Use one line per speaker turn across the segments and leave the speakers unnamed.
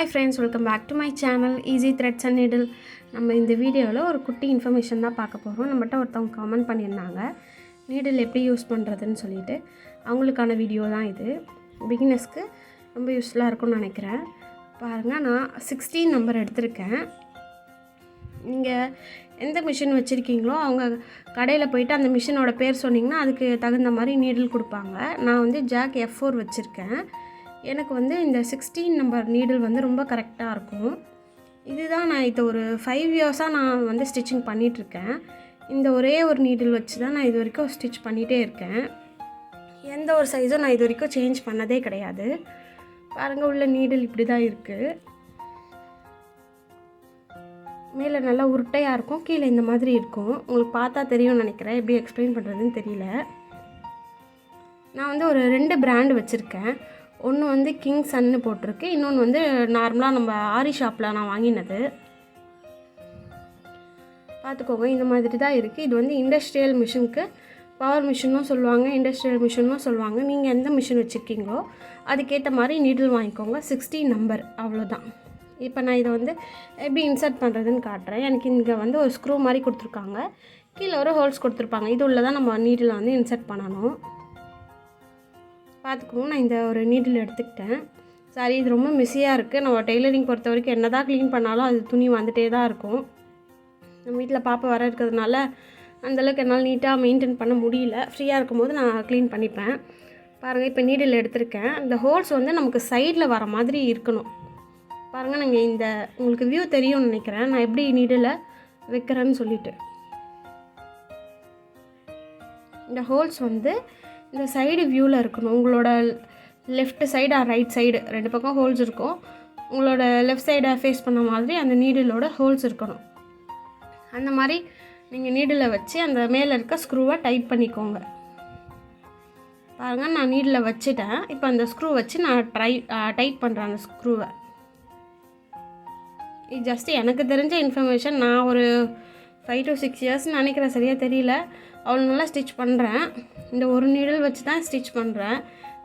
Hi friends welcome back to my channel easy threads and needle நம்ம இந்த வீடியோவில் ஒரு குட்டி இன்ஃபர்மேஷன் தான் பார்க்க போகிறோம் நம்மகிட்ட ஒருத்தவங்க கமெண்ட் பண்ணியிருந்தாங்க. நீடில் எப்படி யூஸ் பண்ணுறதுன்னு சொல்லிட்டு. அவங்களுக்கான வீடியோ தான் இது. பிகினஸ்க்கு ரொம்ப யூஸ்ஃபுல்லாக இருக்கும்னு நினைக்கிறேன். பாருங்கள் நான் சிக்ஸ்டீன் நம்பர் எடுத்திருக்கேன். நீங்கள் எந்த மிஷின் வச்சுருக்கீங்களோ அவங்க கடையில் போயிட்டு அந்த மிஷினோட பேர் சொன்னிங்கன்னா அதுக்கு தகுந்த மாதிரி நீடில் கொடுப்பாங்க. நான் வந்து ஜாக் எஃப் ஃபோர் வச்சுருக்கேன். எனக்கு வந்து இந்த சிக்ஸ்டீன் நம்பர் நீடில் வந்து ரொம்ப கரெக்டாக இருக்கும். இதுதான் நான் இப்போ ஒரு ஃபைவ் இயர்ஸாக நான் வந்து ஸ்டிச்சிங் பண்ணிகிட்ருக்கேன் இந்த ஒரே ஒரு நீடில் வச்சு தான் நான் இது வரைக்கும் ஸ்டிச் பண்ணிகிட்டே இருக்கேன். எந்த ஒரு சைஸும் நான் இது வரைக்கும் சேஞ்ச் பண்ணதே கிடையாது. பாருங்கள் உள்ள நீடில் இப்படி தான் இருக்குது மேலே நல்லா உருட்டையாக இருக்கும் கீழே இந்த மாதிரி இருக்கும். உங்களுக்கு பார்த்தா தெரியும்னு நினைக்கிறேன். எப்படி எக்ஸ்பிளைன் பண்ணுறதுன்னு தெரியல. நான் வந்து ஒரு ரெண்டு பிராண்டு வச்சுருக்கேன். ஒன்று வந்து கிங் சன்னு போட்டிருக்கு. இன்னொன்று வந்து நார்மலாக நம்ம ஆரி ஷாப்பில் நான் வாங்கினது. பார்த்துக்கோங்க இந்த மாதிரி தான் இருக்குது இது வந்து இண்டஸ்ட்ரியல் மிஷினுக்கு பவர் மிஷினும் சொல்லுவாங்க இண்டஸ்ட்ரியல் மிஷினும் சொல்லுவாங்க. நீங்கள் எந்த மிஷின் வச்சுருக்கீங்களோ அதுக்கேற்ற மாதிரி நீடில் வாங்கிக்கோங்க. சிக்ஸ்டீன் நம்பர் அவ்வளோதான் இப்போ நான் இதை வந்து எப்படி இன்சர்ட் பண்ணுறதுன்னு காட்டுறேன். எனக்கு இங்கே வந்து ஒரு ஸ்க்ரூ மாதிரி கொடுத்துருக்காங்க. கீழே ஒரு ஹோல்ஸ் கொடுத்துருப்பாங்க. இது உள்ள தான் நம்ம நீடில் வந்து இன்சர்ட் பண்ணணும். பார்த்துக்கோங்க நான் இந்த ஒரு நீடில் எடுத்துக்கிட்டேன். சாரி இது ரொம்ப மிஸியாக இருக்குது நம்ம டெய்லரிங் பொறுத்த வரைக்கும் என்ன தான் க்ளீன் பண்ணாலும் அது துணி வந்துகிட்டே தான் இருக்கும். நம்ம வீட்டில் பாப்பா வர இருக்கிறதுனால அந்தளவுக்கு என்னால் நீட்டாக மெயின்டைன் பண்ண முடியல. ஃப்ரீயாக இருக்கும்போது நான் க்ளீன் பண்ணிப்பேன். பாருங்கள் இப்போ நீடில் எடுத்திருக்கேன். இந்த ஹோல்ஸ் வந்து நமக்கு சைடில் வர மாதிரி இருக்கணும். பாருங்கள் நீங்கள் இந்த உங்களுக்கு வியூ தெரியும்னு நினைக்கிறேன். நான் எப்படி நீடில் வைக்கிறேன்னு சொல்லிட்டு. இந்த ஹோல்ஸ் வந்து இந்த சைடு வியூவில் இருக்கணும். உங்களோட left side or right side ரெண்டு பக்கம் ஹோல்ஸ் இருக்கும். உங்களோட லெஃப்ட் சைடை ஃபேஸ் பண்ண மாதிரி அந்த நீடிலோட ஹோல்ஸ் இருக்கணும். அந்த மாதிரி நீங்கள் நீடில் வச்சு அந்த மேலே இருக்க ஸ்க்ரூவை டைட் பண்ணிக்கோங்க. பாருங்கள் நான் நீடில் வச்சுட்டேன். இப்போ அந்த ஸ்க்ரூ வச்சு நான் ட்ரை டைட் பண்ணுறேன் அந்த ஸ்க்ரூவை இது ஜஸ்ட்டு எனக்கு தெரிஞ்ச இன்ஃபர்மேஷன் நான் ஒரு ஃபைவ் டு சிக்ஸ் இயர்ஸ்னு நினைக்கிறேன். சரியாக தெரியல. அவ்வளோ நல்லா ஸ்டிச் பண்ணுறேன் இந்த ஒரு நீடல் வச்சு தான் ஸ்டிச் பண்ணுறேன்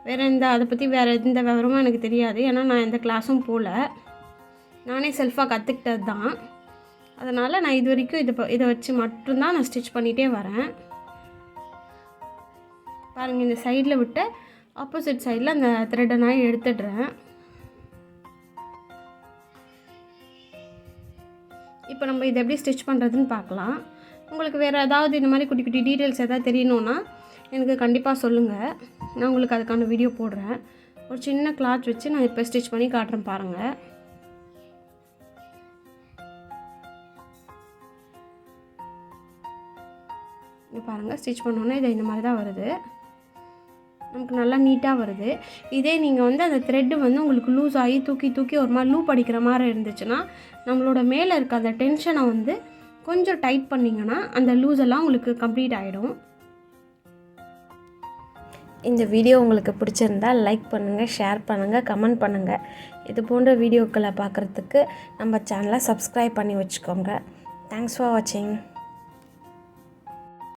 வேறு இந்த அதை பற்றி வேறு எந்த விவரமும் எனக்கு தெரியாது. ஏன்னா நான் எந்த கிளாஸும் போகல நானே செல்ஃபாக கற்றுக்கிட்டது தான். அதனால் நான் இது வரைக்கும் இதை இதை வச்சு மட்டும்தான் நான் ஸ்டிச் பண்ணிகிட்டே வரேன். பாருங்கள் இந்த சைடில் விட்டு ஆப்போசிட் சைடில் அந்த த்ரெட்டை நான் எடுத்துடுறேன். இப்போ நம்ம இதை எப்படி ஸ்டிச் பண்ணுறதுன்னு பார்க்கலாம். உங்களுக்கு வேறு ஏதாவது இந்த மாதிரி குட்டி குட்டி டீட்டெயில்ஸ் எதாவது தெரியணுன்னா எனக்கு கண்டிப்பாக சொல்லுங்கள் நான் உங்களுக்கு அதுக்கான வீடியோ போடுறேன். ஒரு சின்ன கிளாத் வச்சு நான் இப்போ ஸ்டிச் பண்ணி காட்டுறேன் பாருங்கள் பாருங்கள் ஸ்டிச் பண்ணோன்னே இது இந்த மாதிரி தான் வருது. நமக்கு நல்லா நீட்டாக வருது. இதே நீங்கள் வந்து அந்த த்ரெட்டு வந்து உங்களுக்கு லூஸ் ஆகி தூக்கி தூக்கி ஒரு மாதிரி லூப் அடிக்கிற மாதிரி இருந்துச்சுன்னா நம்மளோட மேலே இருக்க அந்த டென்ஷனை வந்து கொஞ்சம் டைட் பண்ணிங்கன்னா அந்த லூஸ் எல்லாம் உங்களுக்கு கம்ப்ளீட் ஆகிடும்
இந்த வீடியோ உங்களுக்கு பிடிச்சிருந்தா லைக் பண்ணுங்கள் ஷேர் பண்ணுங்கள் கமெண்ட் பண்ணுங்கள் இது போன்ற வீடியோக்களை பார்க்குறதுக்கு நம்ம சேனலை சப்ஸ்கிரைப் பண்ணி வச்சுக்கோங்க. தேங்க்ஸ் ஃபார் வாட்சிங்